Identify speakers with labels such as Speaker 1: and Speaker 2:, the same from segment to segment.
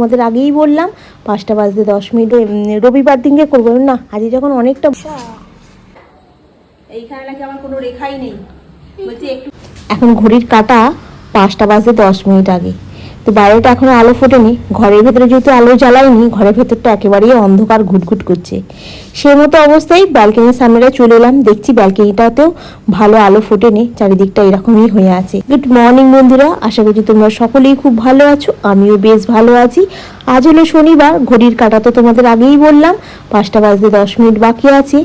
Speaker 1: আমাদের আগেই বললাম পাঁচটা বাজতে দশ মিনিট রবিবার দিনকে করব। না আজকে যখন অনেকটা
Speaker 2: এইখানে নাকি আমার কোনো রেখাই নেই। বলছি একটু
Speaker 1: এখন ঘড়ির কাটা পাঁচটা বাজতে দশ মিনিট আগে। তো বাইরেটা এখনও আলো ফোটেনি, ঘরের ভেতরে যেহেতু আলো জ্বালায়নি, ঘরের ভেতরটা একেবারেই অন্ধকার ঘুটঘুট করছে। সেই মতো অবস্থায় ব্যালকনির সামনেটা চলে এলাম, দেখছি ব্যালকনিটাতেও ভালো আলো ফোটেনি, চারিদিকটা এরকমই হয়ে আছে। গুড মর্নিং বন্ধুরা, আশা করছি তোমরা সকলেই খুব ভালো আছো, আমিও বেশ ভালো আছি। আজ হলো শনিবার, ঘড়ির কাটা তো তোমাদের আগেই বললাম, পাঁচটা বাজতে দশ মিনিট বাকি আছে।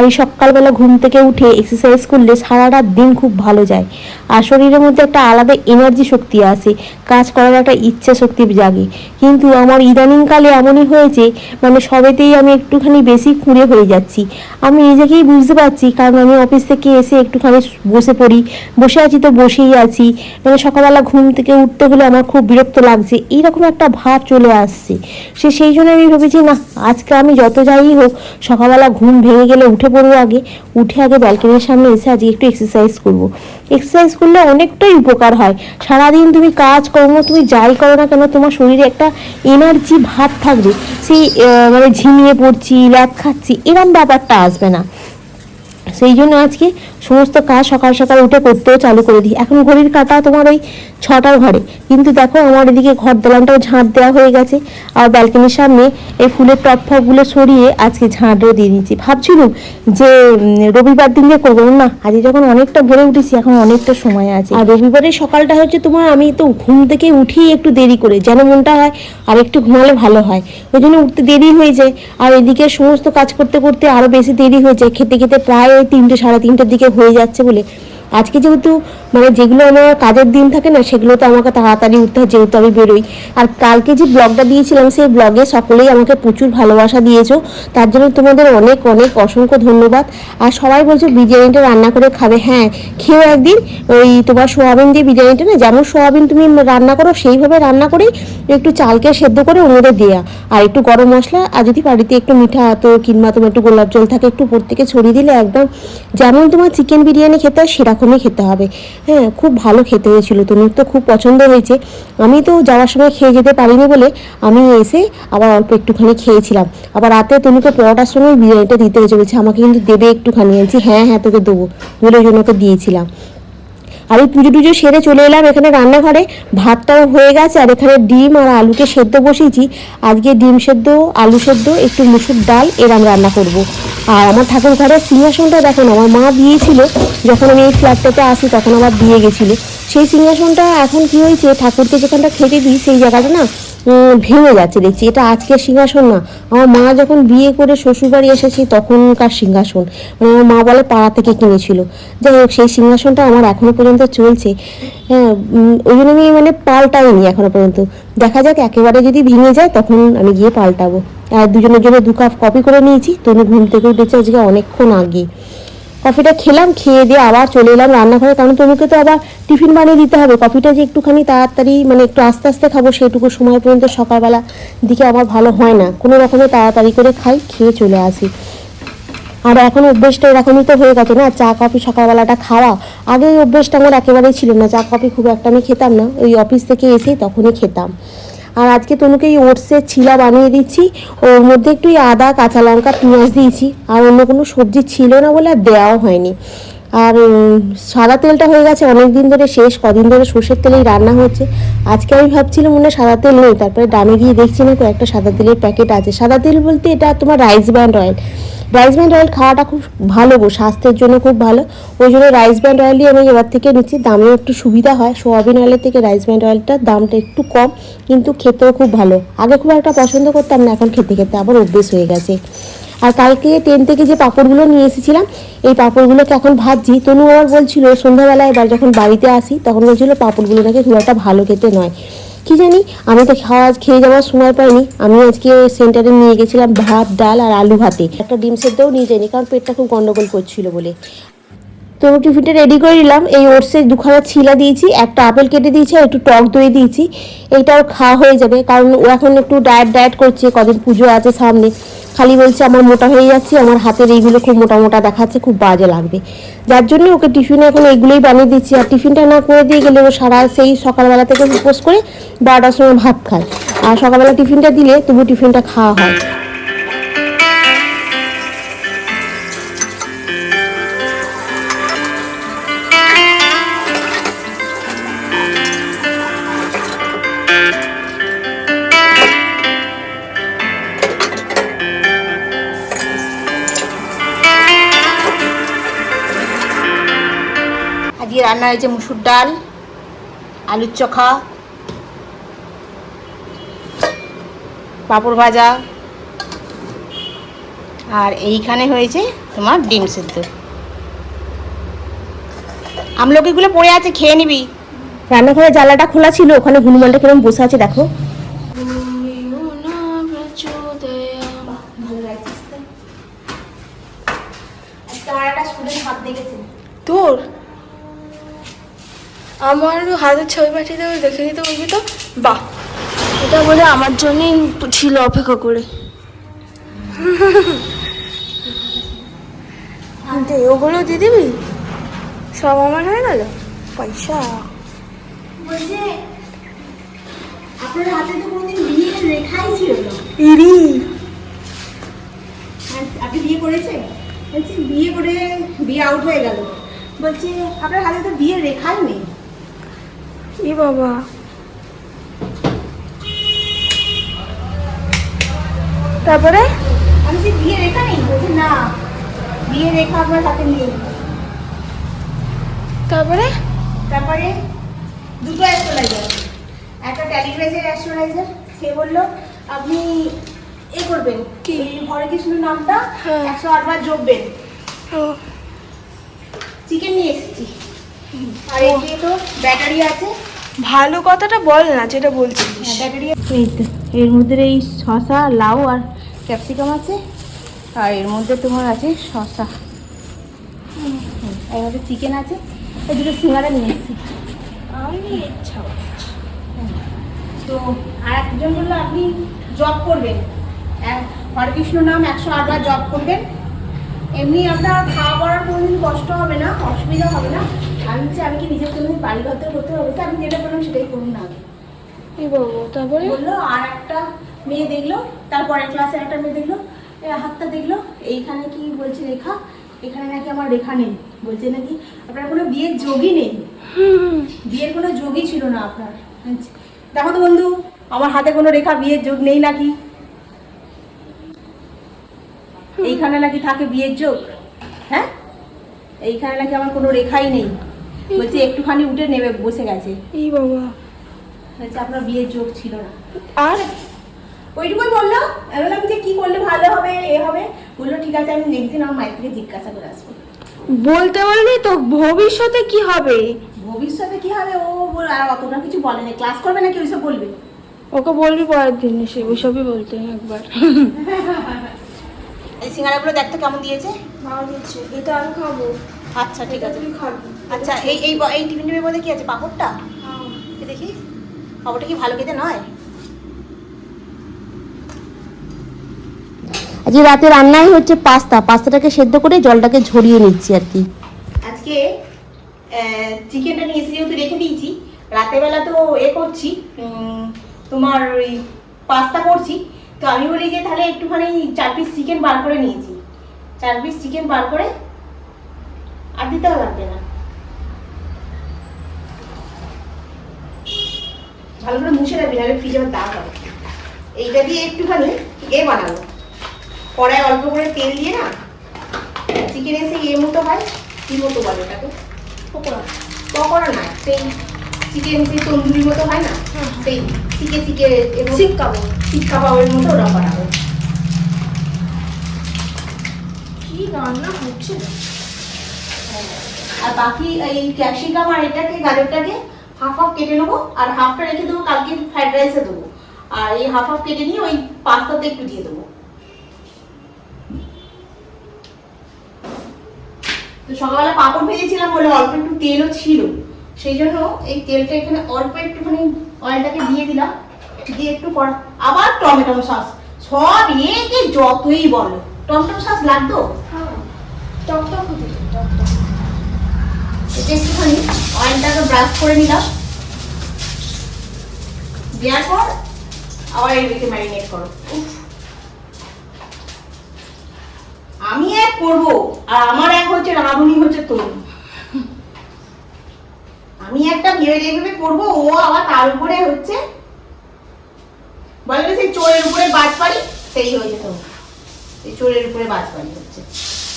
Speaker 1: এই সকালবেলা ঘুম থেকে উঠে এক্সারসাইজ করলে সারাটা দিন খুব ভালো যায়। আর শরীরের মধ্যে একটা আলাদা এনার্জি শক্তি আসে, কাজ করার একটা ইচ্ছা শক্তি জাগে। কিন্তু আমার ইদানিংকালে এমনই হয়েছে মানে সবেতেই আমি একটুখানি বেশি কুঁড়ে হয়ে যাচ্ছি। আমি নিজেকেই বুঝতে পারছি, কারণ আমি অফিস থেকে এসে একটুখানি বসে পড়ি, বসে আছি তো বসেই আছি। মানে সকালবেলা ঘুম থেকে উঠতে হলে আমার খুব বিরক্ত লাগছে, এইরকম একটা ভাব চলে আসছে। সে সেই জন্য আমি ভেবেছি, না, আজকে আমি যত যাই হোক, সকালবেলা ঘুম ভেঙে গেলে উঠে পড়ব আগে, উঠে আগে ব্যালকনির সামনে এসে আজকে একটু এক্সারসাইজ করব। এক্সারসাইজ করলে অনেকটাই উপকার হয়। সারাদিন তুমি কাজ কর্ম তুমি যাই করো না কেন, তোমার শরীরে একটা এনার্জি ভাব থাকবে। সেই মানে ঝিমিয়ে পড়ছি ল্যাপ খাচ্ছি, এরম ব্যাপারটা আসবে না। সেই জন্য আজকে সমস্ত কাজ সকাল সকাল উঠে করতেও চালু করে দিই। এখন ঘড়ির কাটা তোমার ওই ছটার ঘরে। কিন্তু দেখো আমার এদিকে ঘর দালানটাও ঝাঁট দেওয়া হয়ে গেছে। আর ব্যালকনির সামনে এই ফুলের টপ ফপগুলো সরিয়ে আজকে ঝাঁটও দিয়ে দিয়েছি। ভাবছিলাম যে রবিবার দিন দিনকে করব। না আজকে যখন অনেকটা ভরে উঠেছি, এখন অনেকটা সময় আছে। আর রবিবারের সকালটা হচ্ছে তোমার, আমি তো ঘুম থেকে উঠেই একটু দেরি করে, যেন মনটা হয় আর একটু ঘুমালে ভালো হয়। ওই জন্য উঠতে দেরি হয়ে যায়। আর এদিকে সমস্ত কাজ করতে করতে আরও বেশি দেরি হয়ে যায়। খেতে খেতে প্রায় ওই তিনটে, সাড়ে তিনটের দিকে হয়ে যাচ্ছে বলে। আজকে যেহেতু মানে যেগুলো আমার কাজের দিন থাকে না, সেগুলো তো আমাকে তাড়াতাড়ি উঠতে হয়, যেহেতু আমি বেরোই। আর কালকে যে ব্লগটা দিয়েছিলাম, সেই ব্লগে সকলেই আমাকে প্রচুর ভালোবাসা দিয়েছ। তার জন্য তোমাদের অনেক অনেক অসংখ্য ধন্যবাদ। আর সবাই বলছো বিরিয়ানিটা রান্না করে খাবে। হ্যাঁ খেয়েও একদিন ওই তোমার সোয়াবিন দিয়ে বিরিয়ানিটা না, যেমন সোয়াবিন তুমি রান্না করো, সেইভাবে রান্না করেই একটু চালকে সেদ্ধ করে ওর দেওয়া আর একটু গরম মশলা, আর যদি বাড়িতে একটু মিঠা তো কিংবা তোমার একটু গোলাপ জল থাকে, একটু উপর থেকে ছড়িয়ে দিলে একদম যেমন তোমার চিকেন বিরিয়ানি খেতে হয়, সেরকমই খেতে হবে। হ্যাঁ খুব ভালো খেতে হয়েছিল। তনুর তো খুব পছন্দ হয়েছে। আমি তো যাওয়ার সময় খেয়ে যেতে পারিনি বলে আমি এসে আবার অল্প একটুখানি খেয়েছিলাম। আবার রাতে তনুকে পরোটার সময় বিরিয়ানিটা দিতে হয়েছে বলছে, আমাকে কিন্তু দেবে একটুখানি। বলছি হ্যাঁ হ্যাঁ তোকে দেবো বলে ওই জন্য ওকে দিয়েছিলাম। আর ওই পুজো টুজো সেরে চলে এলাম এখানে রান্নাঘরে। ভাতটাও হয়ে গেছে আর এখানে ডিম আর আলুকে সেদ্ধ বসিয়েছি। আজকে ডিম সেদ্ধ, আলু সেদ্ধ, একটু মুসুর ডাল এরম রান্না করব। আর আমার ঠাকুর ঘরের সিংহাসনটা দেখুন আমার মা দিয়েছিল। যখন আমি এই ফ্ল্যাটটাতে আসি তখন আবার দিয়ে গেছিল। সেই সিংহাসনটা এখন কি হয়েছে, ঠাকুরকে যেখানটা খেতে দিই, সেই জায়গাটা না ভেঙে যাচ্ছে। দেখছি, এটা আজকের সিংহাসন না। আমার মা যখন বিয়ে করে শ্বশুরবাড়ি এসেছি, তখনকার সিংহাসন। মানে আমার মা বলে পাড়া থেকে কিনেছিল। যাই হোক, সেই সিংহাসনটা আমার এখনও পর্যন্ত চলছে। হ্যাঁ ওই জন্য আমি মানে পাল্টাইনি এখনও পর্যন্ত। দেখা যাক, একেবারে যদি ভেঙে যায়, তখন আমি গিয়ে পাল্টাবো। দুজনের জন্য দু কাপ কফি করে নিয়েছি। তনু ঘুম থেকে উঠেছে আজকে অনেকক্ষণ আগে। কফিটা খেলাম, খেয়ে দিয়ে আবার চলে এলাম রান্নাঘরে। কারণ তোমাকে তো আবার টিফিন বানিয়ে দিতে হবে। কফিটা যে একটুখানি তাড়াতাড়ি মানে একটু আস্তে আস্তে খাব, সেটুকু সময় পর্যন্ত সকালবেলা দিকে আমার ভালো হয় না। কোনো রকমে তাড়াতাড়ি করে খাই, খেয়ে চলে আসি। আর এখন অভ্যেসটা এরকমই তো হয়ে গেছে না, চা কফি সকালবেলাটা খাওয়া। আগে এই অভ্যেসটা আমার একেবারেই ছিল না। চা কফি খুব একটা আমি খেতাম না। ওই অফিস থেকে এসেই তখনই খেতাম। আর আজকে তনুকে এই ওটসের ছিলা বানিয়ে দিচ্ছি। ওর মধ্যে একটু আদা, কাঁচা লঙ্কা, পেঁয়াজ দিয়েছি। আর অন্য কোনো সবজি ছিল না বলে আর দেওয়াও হয়নি। আর সাদা তেলটা হয়ে গেছে অনেক দিন ধরে শেষ, কদিন ধরে সর্ষের তেলেই রান্না হচ্ছে। আজকে আমি ভাবছিলাম মনে সাদা তেল নেই, তারপরে দামে গিয়ে দেখছি না তো একটা সাদা তেলের প্যাকেট আছে। সাদা তেল বলতে এটা তোমার rice brand oil rice brand oil খাওয়াটা খুব ভালো গো, স্বাস্থ্যের জন্য খুব ভালো। ওই জন্য রাইস ব্র্যান্ড অয়েলই আমি এবার থেকে নিচ্ছি, দামেও একটু সুবিধা হয়। সোয়াবিন অয়েলের থেকে রাইস ব্র্যান্ড অয়েলটার দামটা একটু কম, কিন্তু খেতেও খুব ভালো। আগে খুব একটা পছন্দ করতাম না, এখন খেতে খেতে আবার অভ্যেস হয়ে গেছে। আর কালকে ট্রেন থেকে যে পাঁপড়গুলো নিয়ে এসেছিলাম, এই পাঁপড়গুলোকে এখন ভাজছি। তনু আমার বলছিল, সন্ধ্যাবেলায় এবার যখন বাড়িতে আসি, তখন বলছিল পাঁপড়গুলো নাকি খুব একটা ভালো খেতে নয়। কি জানি? আমি তো খাওয়া খেয়ে যাওয়ার সময় পাইনি। আমি আজকে ওই সেন্টারে নিয়ে গেছিলাম ভাত, ডাল আর আলু ভাতে। একটা ডিম সেদ্ধও নিয়ে যাইনি, কারণ পেটটা খুব গন্ডগোল করছিল বলে। তো টিফিনটা রেডি করে নিলাম। এই ওটসে দুখানা ছিলা দিয়েছি, একটা আপেল কেটে দিয়েছি আর একটু টক দই দিয়েছি। এইটাও খাওয়া হয়ে যাবে, কারণ ও এখন একটু ডায়েট ডায়েট করছে, কদিন পুজো আছে সামনে। খালি বলছে, আমার মোটা হয়ে যাচ্ছে, আমার হাতের এইগুলো খুব মোটা মোটা দেখাচ্ছে, খুব বাজে লাগবে। যার জন্য ওকে টিফিনে এখন এইগুলোই বানিয়ে দিচ্ছি। আর টিফিনটা না করে দিয়ে গেলে ও সারা সেই সকালবেলা থেকে উপোস করে বারোটার সময় ভাত খায়। আর সকালবেলা টিফিনটা দিলে তবু টিফিনটা খাওয়া হয়।
Speaker 2: আজকে রান্না হয়েছে মুসুর ডাল, আলুর চোখা, পাঁপড় ভাজা, আর এইখানে হয়েছে তোমার ডিম সিদ্ধ। আমলকিগুলো পড়ে আছে, খেয়ে নিবি।
Speaker 1: রান্নাঘরে জ্বালাটা খোলা ছিল, ওখানে হনুমানটা কীরকম বসে আছে, দেখো।
Speaker 2: আমার
Speaker 3: হাতের ছবি পাঠিয়ে দেবে দেখে দিতে বলবি তো? বাহ। এটা বলে আমার জন্যই ছিল অপেক্ষা করে। দে ওগুলো দিয়ে দিবি? সব আমার হয়ে গেল? পয়সা।
Speaker 2: বলছে আপনার হাতে তো কোনোদিন বিয়ের রেখাই ছিল না।
Speaker 3: ইরি।
Speaker 2: আপনি বিয়ে করেছেন? বলছি বিয়ে করে বিয়ে আউট হয়ে গেল। বলছে আপনার হাতে তো বিয়ের রেখাই নেই।
Speaker 3: ই বাবা? তারপরে?
Speaker 2: আমি যে বিয়ে রেখা নেই বলছে না। বিয়ে রেখা আপনার হাতে নেই।
Speaker 3: তারপরে?
Speaker 2: তারপরে দুটো অ্যাস্ট্রোলাইজার একটা ট্যালিগ্রাজের অ্যাস্ট্রোলাইজার সে বলল আপনি এ করবেন।
Speaker 3: কি?
Speaker 2: এই হরে কৃষ্ণ নামটা
Speaker 3: হ্যাঁ।
Speaker 2: একশো আটবার জপবেন চিকেন নিয়ে এসেছি। আর এই তো ব্যাটারি আছে।
Speaker 3: ভালো কথাটা বল না যেটা বলছিস
Speaker 2: ব্যাটারি এই তো এর মধ্যে এই শসা লাউ আর ক্যাপসিকাম আছে। আর এর মধ্যে তোমার আছে শসা হুম, এর মধ্যে চিকেন আছে। এই দুটো সিঙ্গারা নিয়ে এসেছি।
Speaker 3: আমি ইচ্ছা
Speaker 2: তো আর একজন বলল আপনি জব করবেন। এক- হরে নাম একশো আটবার জব করবেন। এমনি আপনার খাওয়া পড়ার কোনোদিন কষ্ট হবে না অসুবিধা হবে না। আমি হচ্ছে আমি কি নিজের জন্য বাড়ি করতে হবে তো আপনি যেটা করবেন সেটাই করুন না আগে।
Speaker 3: ই বাবা তারপরে?
Speaker 2: বলল আর একটা মেয়ে দেখল তারপরের ক্লাসের একটা মেয়ে দেখল হাতটা দেখল এইখানে কি বলছে রেখা এখানে নাকি আমার রেখা নেই। বলছে নাকি আপনার কোনো বিয়ের যোগই নেই।
Speaker 3: হুম।
Speaker 2: বিয়ের কোনো যোগই ছিল না আপনার। দেখো তো বন্ধু আমার হাতে কোনো রেখা বিয়ের যোগ নেই নাকি? এইখানে নাকি থাকে বিয়ের যোগ হ্যাঁ? এইখানে নাকি আমার কোনো রেখাই নেই। বলছে একটুখানি উঠে নেবে বসে গেছে।
Speaker 3: ই বাবা।
Speaker 2: বলছে আপনার বিয়ের যোগ ছিল না।
Speaker 3: আর?
Speaker 2: ওইটুকুই বলল। আমি বললাম যে কি করলে ভালো হবে এ হবে? বলল ঠিক আছে আমি নেক্সট দিন আমার মায়ের থেকে জিজ্ঞাসা করে আসব।
Speaker 3: বলতে বলবি তো ভবিষ্যতে কি হবে?
Speaker 2: ভবিষ্যতে কি হবে? ও বল আর অতটা কিছু বলেনি ক্লাস করবে নাকি ওইসব বলবে?
Speaker 3: ওকে বলবি পরের দিন সে ওইসবই বলতে একবার।
Speaker 2: এই সিঙ্গারাগুলো দেখতে কেমন দিয়েছে।
Speaker 3: ভালো দিচ্ছে। এটা আমি খাব।
Speaker 2: আচ্ছা ঠিক আছে। আচ্ছা এই এই এই টিফিন টিফিনের মধ্যে কি আছে? পাঁপড়টা? দেখি। পাঁপড়টা কি ভালো খেতে নয়?
Speaker 1: আজকে রাতে রান্নাই হচ্ছে পাস্তা। পাস্তাটাকে সেদ্ধ করে জলটাকে ঝরিয়ে নিচ্ছি আর কি।
Speaker 2: আজকে চিকেনটা নিয়ে এসে যেহেতু রেখে দিয়েছি রাতের বেলা তো এ করছি তোমার ওই পাস্তা করছি তো আমি বলি যে তাহলে একটুখানি চার পিস চিকেন বার করে নিয়েছি। চার পিস চিকেন বার করে আর দিতেও লাগবে না। ভালো করে মুছে রাখবি নাহলে ফ্রিজে আবার দাগ হবে। এইটা দিয়ে একটুখানি এ বানাবো। কড়াই অল্প করে তেল দিয়ে না চিকেন এসে এর মতো হয় কি মতো বলে ওটাকে? পকোড়া। পকোড়া না সেই চিকেন সেই তন্দুরির মতো হয় না সেই চিকে চিকে
Speaker 3: শিক কাবাব।
Speaker 2: শিক কাবাবের মতো ওরা বানাবো।
Speaker 3: কি রান্না হচ্ছে?
Speaker 2: আর বাকি এই ক্যাপসিকাম আর এটাকে গাজরটাকে হাফ হাফ কেটে নেব আর হাফটা রেখে দেবো কালকে ফ্রাইড রাইসে দেবো। আর এই হাফ হাফ কেটে নিয়ে ওই পাস্তাতে একটু দিয়ে দেবো। তো সকালবেলা পাঁপড় ভেজেছিলাম বলে অল্প একটু তেলও ছিল। সেই জন্য এই তেলটা এখানে অল্প একটুখানি অয়েলটাকে দিয়ে দিলাম। দিয়ে একটু পর আবার টমেটো সস সব একে যতই বলো। টমেটো সস লাগতো?
Speaker 3: হতে দে, টকটক।
Speaker 2: এটা একটুখানি অয়েলটাকে ব্রাশ করে নিলাম। দেওয়ার পর আবার এদিকে ম্যারিনেট করো। আমি এক করব, আর আমার এক হচ্ছে রাঁধুনি হচ্ছে তরুণ আমি একটা ভেবে ভেবে করব, ও আবার তার উপরে হচ্ছে, বলে সেই চোরের উপরে বাজ পারি সেই হয়েছে তো এই চোরের উপরে বাজ পারি হচ্ছে।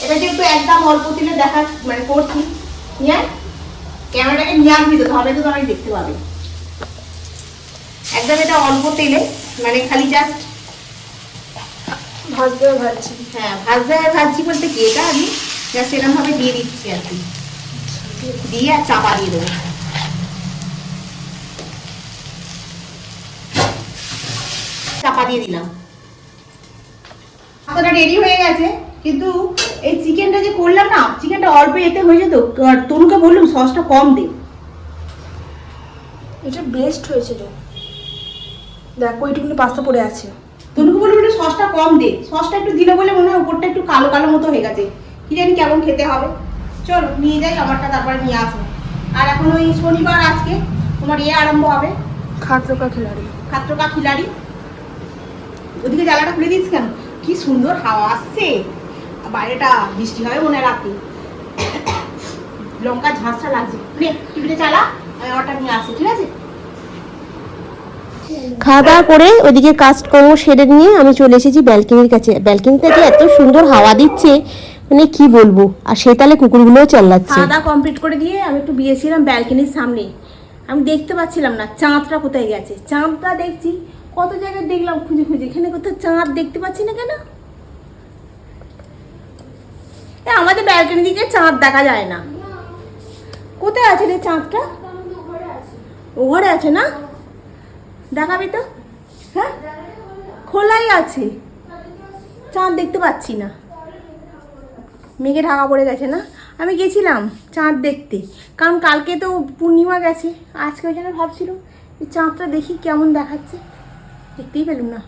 Speaker 2: এটা যেহেতু একদম অল্প তেলে দেখা মানে করছি নিয়ে। ক্যামেরাটাকে নিয়ে আসবি তো তাহলে তো তোমাকে দেখতে পাবে। একদম এটা অল্প তেলে মানে খালি জাস্ট
Speaker 3: ভাজতে ভাজছি।
Speaker 2: হ্যাঁ ভাজতে ভাজছি বলতে কি? এটা আমি জাস্ট এরকম দিয়ে দিচ্ছি আর কি। দিয়ে আর চাপা দিয়ে দেবো। চাপা দিয়ে দিলাম। আপনারা রেডি হয়ে গেছে। কিন্তু এই চিকেনটা যে করলাম না চিকেনটা অল্প এতে হয়ে যেত আর তনুকে বললাম সসটা কম দে।
Speaker 3: এটা বেস্ট হয়েছিল। দেখ ওইটুকুনি পাস্তা পড়ে আছে।
Speaker 2: তনুকে বললাম একটু সসটা কম দে। সসটা একটু দিলে বলে মনে হয় উপরটা একটু কালো কালো মতো হয়ে গেছে। কি জানি কেমন খেতে হবে। চলো নিয়ে যাই আমারটা তারপরে নিয়ে আসব। আর এখন ওই শনিবার আজকে তোমার ইয়ে আরম্ভ হবে।
Speaker 3: খাটরোকা খিলাড়ি।
Speaker 2: খাত্রকা খিলাড়ি। ওদিকে জ্বালাটা খুলে দিস কেন? কি সুন্দর হাওয়া আসছে। বাইরেটা বৃষ্টি হয় মনে রাতে লঙ্কা ঝাঁসটা লাগছে। নে টিভিটা চালা আমি আমারটা নিয়ে আসি ঠিক আছে?
Speaker 1: খাওয়া দাওয়া করে ওদিকে কাজকর্ম সেরে নিয়ে আমি চলে এসেছি ব্যালকনির কাছে। ব্যালকনিতে যে এত সুন্দর হাওয়া দিচ্ছে মানে কি বলব? আর সেই তালে কুকুরগুলোও চেল্লাচ্ছে
Speaker 2: খাওয়া দাওয়া কমপ্লিট করে দিয়ে আমি একটু বিয়েছিলাম ব্যালকনির সামনে। আমি দেখতে পাচ্ছিলাম না চাঁদটা কোথায় গেছে? চাঁদটা দেখছি কত জায়গায় দেখলাম খুঁজে খুঁজে। এখানে কোথাও চাঁদ দেখতে পাচ্ছি না কেন? আমাদের ব্যালকনি দিকে চাঁদ দেখা যায় না। কোথায় আছে রে চাঁদটা? ঘরে আছে না? দেখাবি তো। হ্যাঁ? খোলাই আছে। চাঁদ দেখতে পাচ্ছি না। মেঘে ঢাকা পড়ে গেছে না? আমি গেছিলাম চাঁদ দেখতে। কারণ কালকে তো পূর্ণিমা গেছে। আজকে ওই জন্য ভাবছিলাম চাঁদটা দেখি কেমন দেখাচ্ছে। দেখতেই পেলুম না।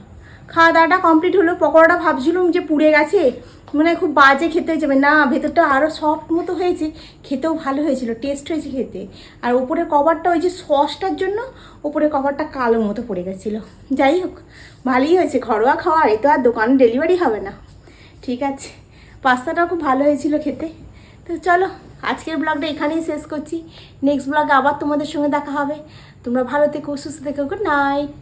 Speaker 2: খাওয়া দাওয়াটা কমপ্লিট হলো, পকোড়াটা ভাবছিলাম যে পুড়ে গেছে। মানে খুব বাজে খেতে যাবে না, ভেতরটা আরও সফট মতো হয়েছে, খেতেও ভালো হয়েছিল টেস্ট হয়েছে খেতে। আর উপরে কভারটা ওই যে সসটার জন্য উপরে কভারটা কালো মতো পড়ে গেছিল। যাই হোক, ভালোই হয়েছে, ঘরোয়া খাওয়া এ তো আর দোকানে ডেলিভারি হবে না। ঠিক আছে, পাস্তাটাও খুব ভালো হয়েছিল খেতে। তো চলো, আজকের ব্লগটা এখানেই শেষ করছি। নেক্সট ব্লগে আবার তোমাদের সঙ্গে দেখা হবে। তোমরা ভালো থেকো, সুস্থ থেকো গুড নাইট